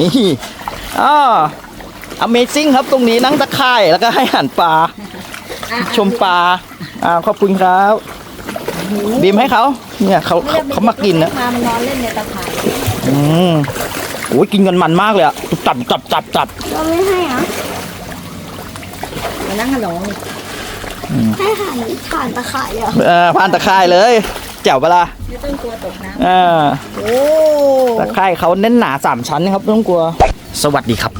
นี่อ่า Amazing ครับตรงนี้นั่งตะข่ายแล้วก็ให้อาหารปลา ชมปลาอ่าขอบคุณครับบีมให้เขาเนี่ยเขาเขาเขามากินนะพามันนอนเล่นในตะข่ายอืมโอ้ยกินกันมันมากเลยอะจับจับจับจับเราไม่ให้เหรอมานั่งกันหลงให้หันผ่านตะข่ายเหรอเออผ่านตะข่ายเลย แจ๋วเปะล่าไม่ต้องกลัวตกน้เออำโอ้ตะไคร่เขาเน้นหนาสามชั้นนะครับไม่ต้องกลัว สวัสดีครับ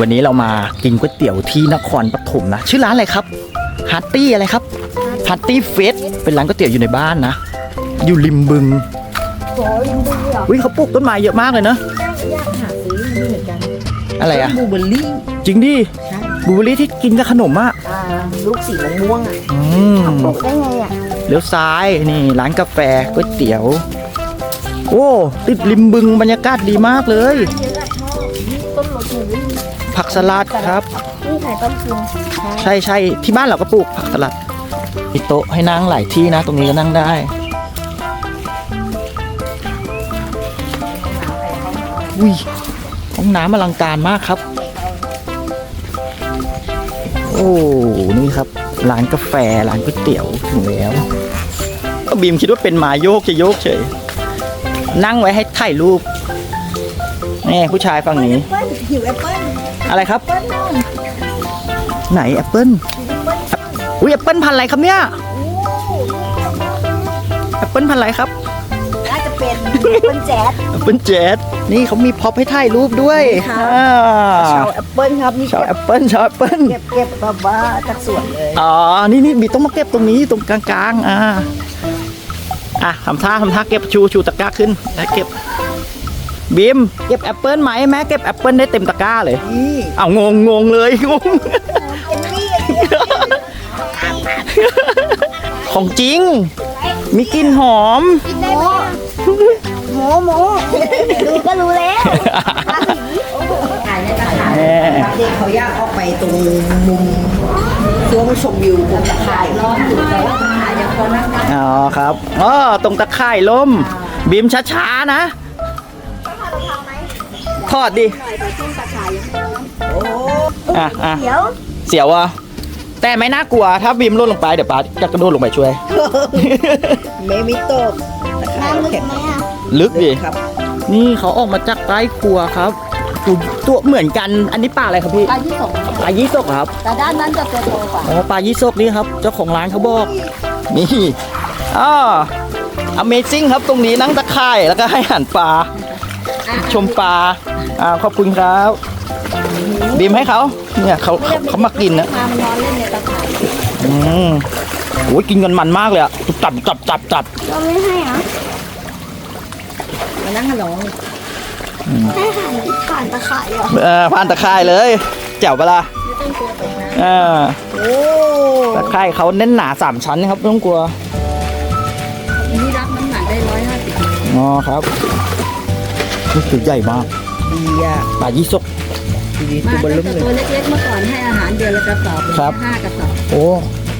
วันนี้เรามากินก๋วยเตี๋ยวที่นครปฐมนะ ชื่อร้านอะไรครับฮัตตี้อะไรครับฮัตตี้เฟสเป็นร้านก๋วยเตี๋ยวอยู่ในบ้านนะ อยู่ริมบึงโหยังดูเหรอวิเขาปลูกต้นไม้เยอะมากเลยเนอะยากหาซื้อไม่เหมือนกันอะไรอะบลูเบอร์รี่จริงดิใช่ บลูเบอร์รี่ที่กินกับขนมอะอ่าลูกสีม่วงๆอะอืมปลูกได้ไงอะเลี้ยวซ้ายนี่ร้านกาแฟก๋วยเตี๋ยว โอ้ติดริมบึงบรรยากาศดีมากเลย เยอะอะชอบนี่ต้นโรสเมอรี่ผักสลัดครับ นี่ไข่ต้มกินใช่ใช่ที่บ้านเราก็ปลูกผักสลัดมีโต๊ะให้นั่งหลายที่นะ ตรงนี้ก็นั่งได้ อุ้ยห้องน้ำอลังการมากครับ โอ้นี่ครับ ร้านกาแฟร้านก๋วยเตี๋ยวถึงแล้วก็บีมคิดว่าเป็นหมาโยกจะโยกเฉย นั่งไว้ให้ถ่ายรูปนี่ผู้ชายฝั่งนี้ เปิ้ลหิวแอปเปิ้ลอะไรครับ เปิ้ลน้องไหนแอปเปิ้ลอุ้ยแอปเปิ้ลพันธุ์อะไรครับเนี่ยแอปเปิ้ลพันธุ์อะไรครับน่าจะ เป็นแอปเปิ้ลแจ๊ดแอปเปิ้ลเจ็ดนี่เขามีพ็อปให้ถ่ายรูปด้วยนี่ค่ะอ่าชาวแอปเปิ้ลครับนี่ชาวแอปเปิ้ลชาวแอปเปิ้ลเก็บเก็บแบบว่าจากสวนเลยอ๋อนี่นี่บีต้องมาเก็บตรงนี้ตรงกลางๆอ่าอะทำท่าทำท่าเก็บชูชูตะกร้าขึ้นแล้วเก็บบีมเก็บแอปเปิ้ลไหมแม่เก็บแอปเปิ้ลได้เต็มตะกร้าเลยนี่อ้าวงงงงเลยงงเอมมี่ของจริง มีกลิ่นหอมกินได้ไหม หมูหมูดูก็รู้แล้วราศีถ่ายในตะข่ายเด็กเขาอยากออกไปตรงมุมช่วงชมวิวบนตะข่ายร้อนอยู่แต่ว่าตะข่ายยังพอนั่งได้อ๋อครับอ๋อตรงตะข่ายล่มบีมช้าๆนะทอดดิโอ้อะอะเดี๋ยวเสียวอะแต่ไม่น่ากลัวถ้าบีมล่นลงไปเดี๋ยวป้าจะกระโดดลงไปช่วยเมมิโตะตะข่ายน้ำลึกแข็งไหมอะ ลึกดิครับ นี่เขาออกมาจากใต้ครัวครับอุ๊ยตัวเหมือนกันอันนี้ปลาอะไรครับพี่ปลาที่สองปลายี่สกเหรอครับแต่ด้านนั้นจะตัวโตกว่าอ๋อปลายี่สกนี่ครับเจ้าของร้านเขาบอก นี่อ่า Amazing ครับตรงนี้นั่งตะข่ายแล้วก็ให้อาหารปลา ชมปลาอ่าขอบคุณครับบีมให้เขาเนี่ยเขาเขาเขามากินนะพามันนอนเล่นในตะข่ายอืมโอ้ยกินกันมันมากเลยอะจับจับจับจับเราไม่ให้เหรอ มานั่งกันหลงให้หันผ่านตะข่ายเหรอเออผ่านตะไคร่เลยแจ๋วเปะล่าไม่ต้องกลัวตกน้เออำโอ้ตะไคร่เขาเน้นหนาสามชั้นนะครับไม่ต้องกลัวนี่รับน้ำหนักได้ร้อยห้าสิบอ๋อครับนี่คือใหญ่มากดีอะปลายี่สกดีตัตัววเบอร์เริ่มเลยเล็กๆเมื่อก่อนให้อาหารเดือนละกระสอบครับห้ากระสอบโอ้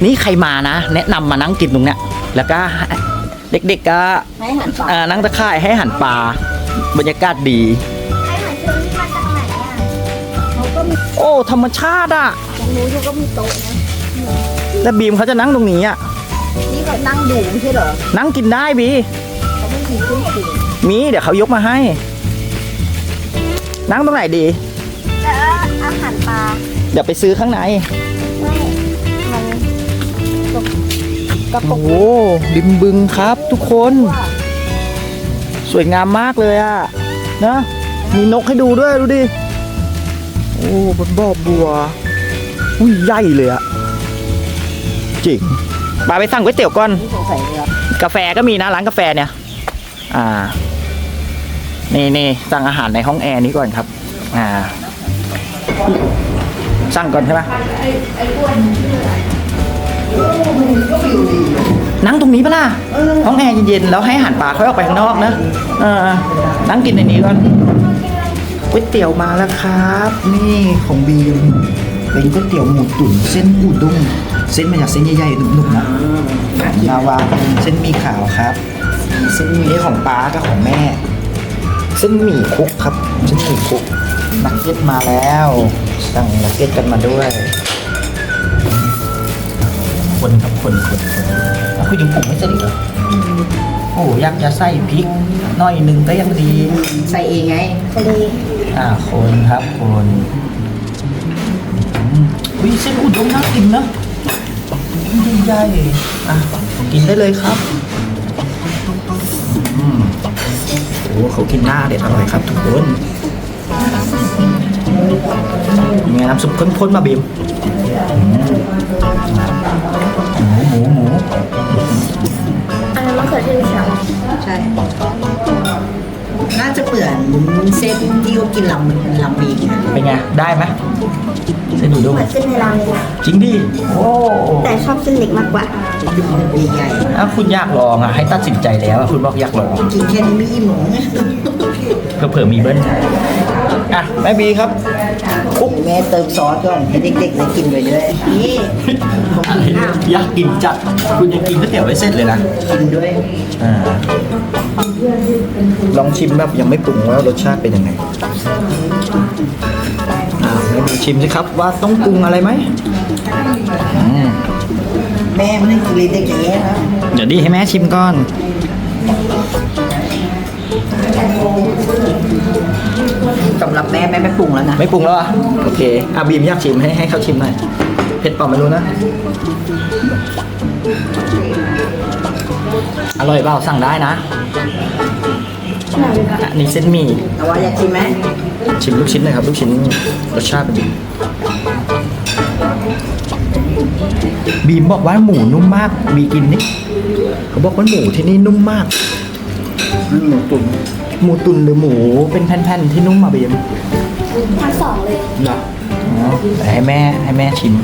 นี่ใครมานะ แนะนำมานั่งกินตรงเนี้ยแล้วก็ เด็กๆก็ให้อาหารปลาเอ่อนั่งตะข่ายให้อาหันปลาบรรยากาศดีให้หันเชิญมาจากไหนอะเขาก็มีโอ้ธรรมชาติอะตรงนู้นเขาก็มีโต๊ะนะแล้วบีมเขาจะนั่งตรงนี้อะนี่เขานั่งดูไม่ใช่เหรอนั่งกินได้บีเขาไม่มีเครื่องดื่มมีเดี๋ยวเขายกมาให้ นั่งตรงไหนดีแล้วอาหารปลาเดี๋ยวไปซื้อข้างใน ไม่มันกระปุ โอ้กโหริมบึงครับทุกคน สวยงามมากเลยอะนะ มีนกให้ดูด้วยดูดิ โอ้บนบ่อบัว อุ้ยใหญ่เลยอะจริงปาไปสั่งก๋วยเตี๋ยวก่อน กาแฟก็มีนะร้านกาแฟเนี่ย อ่า นี่นี่สั่งอาหารในห้องแอร์นี้ก่อนครับ อ่า สั่งก่อนใช่ไหม นั่งตรงนี้ปะล่ะห้องแอร์เย็นๆแล้วให้อาหารปลาค่อยออกไปข้างนอกนะเออนั่งกินในนี้ก่อนก๋วยเตี๋ยวมาแล้วครับ นี่ของบีมเป็นก๋วยเตี๋ยวหมูตุ๋นเส้นอูด้งเส้นมาจากเส้นใหญ่ๆหนุ่มๆนะลาวาเป็นเส้นหมีขาวครับ เส้นหมีของป้ากับของแม่ เส้นหมี่คุกครับเส้นหมี่คุกนักเก็ตมาแล้วสั่งนักเก็ตกันมาด้วย คนครับคนคนคนแล้วคุณยังปรุงไม่เสร็จอีกเหรอโอ้อยากจะใส่พริกหน่อยหนึ่งก็ยังดีใส่เองไงทะเลอ่าคนครับคนอืมอุ้ยเส้นอุด้งน่ากินนะใหญ่ๆอะกินได้เลยครับอืมโอ้เขากินหน้าเด็ดอร่อยครับทุกคนยังไงน้ำซุปข้นๆมาบีมอืมห มูหมูหมูอันนั้นมะเขือเทศเขียวใช่ น่าจะเหมือนเส้นที่เขากินลำลำบีนะเป็นไง ได้ไหมเส้นอุด้งเหมือนเส้นในรามเลยนะจริงดิโอ้แต่ชอบเส้นเล็กมากกว่าบีใหญ่ถ้าคุณอยากลองอะให้ตัดสินใจแล้วอะคุณบอกอยากลองกินแค่นี้ไม่อิ่มหรอกเผื่อๆมีเบิ้ลอะแม่บีครับ คุกแม่เติมซอสก่อนให้เด็กๆได้กินไปด้วยนี่ผมกินข้าวอยากกินจัด คุณยังกินก๋วยเตี๋ยวไม่เสร็จเลยนะกินด้วยอ่าลองชิมแบบยังไม่ปรุงว่ารสชาติเป็นยังไงอ่าแม่บีชิมสิครับว่าต้องปรุงอะไรไหมอืมแม่ไม่ได้กินเลยเด็กอย่างเงี้ยนะเดี๋ยวดีให้แม่ชิมก่อน สำหรับแม่แม่ไม่ปรุงแล้วนะ ไม่ปรุงแล้วอะโอเคอะบีมอยากชิมให้ให้เขาชิมหน่อยเผ็ดเปล่าไม่รู้นะ อร่อยเปล่าสั่งได้นะอันนี้เส้นหมี่แต่ว่าอยากชิมไหมชิมลูกชิ้นหน่อยครับ ลูกชิ้นรสชาติเป็นยังไงบีมบอกว่าหมูนุ่มมากบีกินนี่เขาบอกว่าหมูที่นี่นุ่มมากหมูตุ๋น หมูตุนหรือหมูเป็นแผ่นๆที่นุ่มมาบีมทั้งสองเลยเหรออ๋อแต่ให้แม่ให้แม่ชิม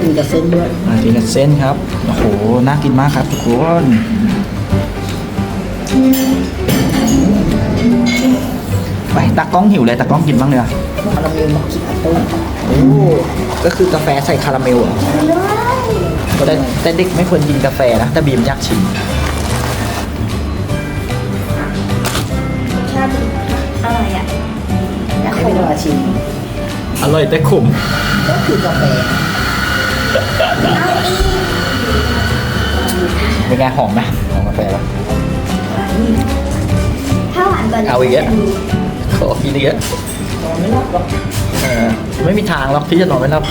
กินกับเส้นด้วยมากินกับเส้นครับ โอ้โห น่ากินมากครับทุกคนไปตากล้องหิวเลยตากล้องกินบ้างเลยอะคาราเมลมักคิอาโต้โอ้ก็คือกาแฟใส่คาราเมลเหรอก็ได้แต่เด็กไม่ควรกินกาแฟนะแต่บีมอยากชิม ชิมอร่อยแต่ขมก็คือกาแฟเป็นไงหอมไหมหอมกาแฟปะถ้าหวานกว่านี้เอาอีกแล้วขอกินอีกแล้วไม่รับหรอกเออไม่มีทางหรอกที่จะนอนไม่หลับ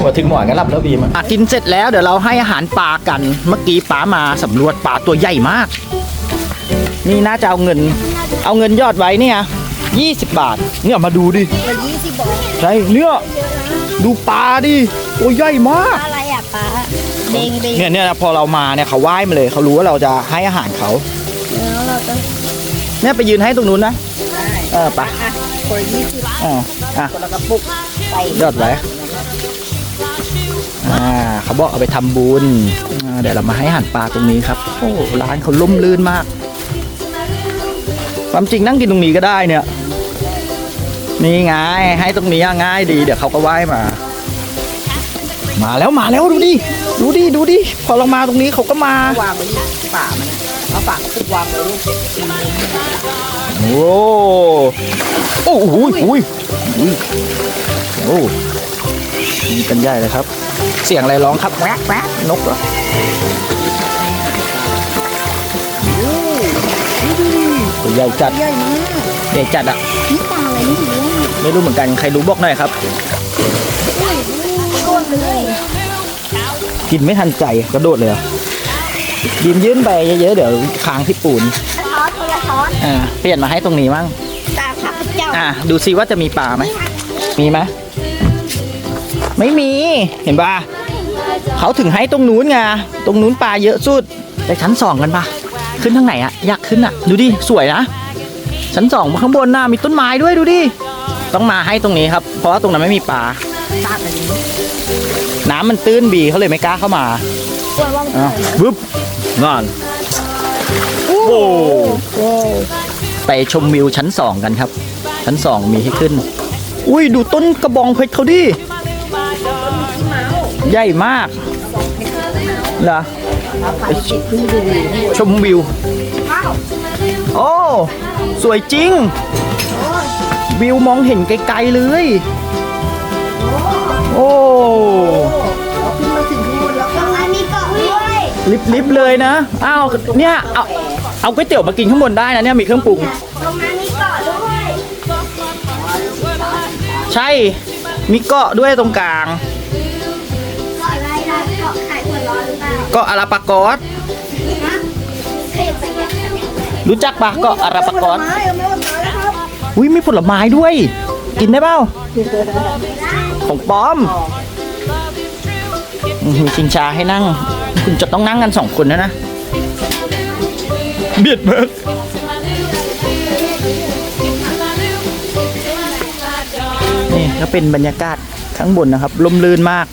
หัวถึงหมอนก็หลับแล้วบีมอะกินเสร็จแล้วเดี๋ยวเราให้อาหารปลากัน เมื่อกี้ป้ามาสำรวจปลาตัวใหญ่มาก นี่น่าจะเอาเงิน เอาเงินยอดไว้เนี่ย 20 บาท เนี่ยมาดูดิละยี่สิบบาทใช่เนี่ยดูปลาดิตัวใหญ่มาก อะไรอะป้าเบงเบงเนี่ยเนี่ยพอเรามาเนี่ยเขาไหว้มาเลยเขารู้ว่าเราจะให้อาหารเขาแล้วเราจะเนี่ยไปยืนให้ตรงนู้นนะเออไปอะคนละยี่สิบอ๋ออะคนละกระปุกใส่ยอดไว้อ่าเขาบอกเอาไปทำบุญอ่าเดี๋ยวเรามาให้อาหารปลาตรงนี้ครับโอ้ร้านเขาล่มลื่นมากความจริงนั่งกินตรงนี้ก็ได้เนี่ย นี่ไงให้ตรงนี้ง่ายดีเดี๋ยวเขาก็ไหว้มา มาแล้วมาแล้วดูดิดูดิดูดิพอเรามาตรงนี้เขาก็มาวางไว้ที่ฝามันเอาฝากระปุกวางไว้ลูกโอ้โอ้โหโอ้ยโอ้ยโอ้มีกันใหญ่เลยครับ เสียงอะไรร้องครับแว๊กแว๊กนกเหรอตัวใหญ่จัดใหญ่มากใหญ่จัดอะนี่ปลาอะไรไม่ ไม่รู้เหมือนกันใครรู้บอกหน่อยครับก้นเลยกินไม่ทันใจกระโดดเลยเหรอยินยื่นไปเยอะๆเดี๋ยวค้างที่ปูนทอดคนละทอดอ่าเปลี่ยนมาให้ตรงนี้มั่งตาขับเจ้าอะดูซิว่าจะมีปลาไหมมีไหมไม่มีเห็นปะเขาถึงให้ตรงนู้นไงตรงนู้นปลาเยอะสุดไปชั้นสองกันปะขึ้นทางไหนอะอยากขึ้นอะดูดิสวยนะชั้นสองข้างบนน่ะมีต้นไม้ด้วยดูดิ ต้องมาให้ตรงนี้ครับ เพราะว่าตรงนั้นไม่มีปลาตาดอันนี้น้ำมันตื้นบีเขาเลยไม่กล้าเข้ามากลัวว่ามันอะปึ๊บงอนโอ้ไปชมวิวชั้นสองกันครับ ชั้นสองมีให้ขึ้น อุ้ยดูต้นกระบองเพชรเขาดิใหญ่มากเหรอเอาไปคิดเพิ่งดูชมวิว โอ้ สวยจริง วิวมองเห็นไกลๆเลย โอ้ขึ้นมาถึงข้างบนแล้วตรงนั้นมีเกาะด้วยลิบลิบเลยนะ อ้าว เนี่ย เอา เอาก๋วยเตี๋ยวมากินข้างบนได้นะเนี่ย มีเครื่องปรุง ตรงนั้นมีเกาะด้วยใช่ มีเกาะด้วยตรงกลาง เกาะอะไรล่ะเกาะไข่หัวร้อนหรือเปล่าเกาะอาราปากอสฮะเคยไปยังไงรู้จักปะเกาะอาราปากอสไม้เอาไม่เอาไม้แล้วครับ อุ้ยมีผลไม้ด้วย กินได้เปล่าของป้อมอืมมีชิงชาให้นั่ง คุณจะต้องนั่งกันสองคนนะนะเบียดเบิกนี่ก็เป็นบรรยากาศข้างบนนะครับลมลื่นมาก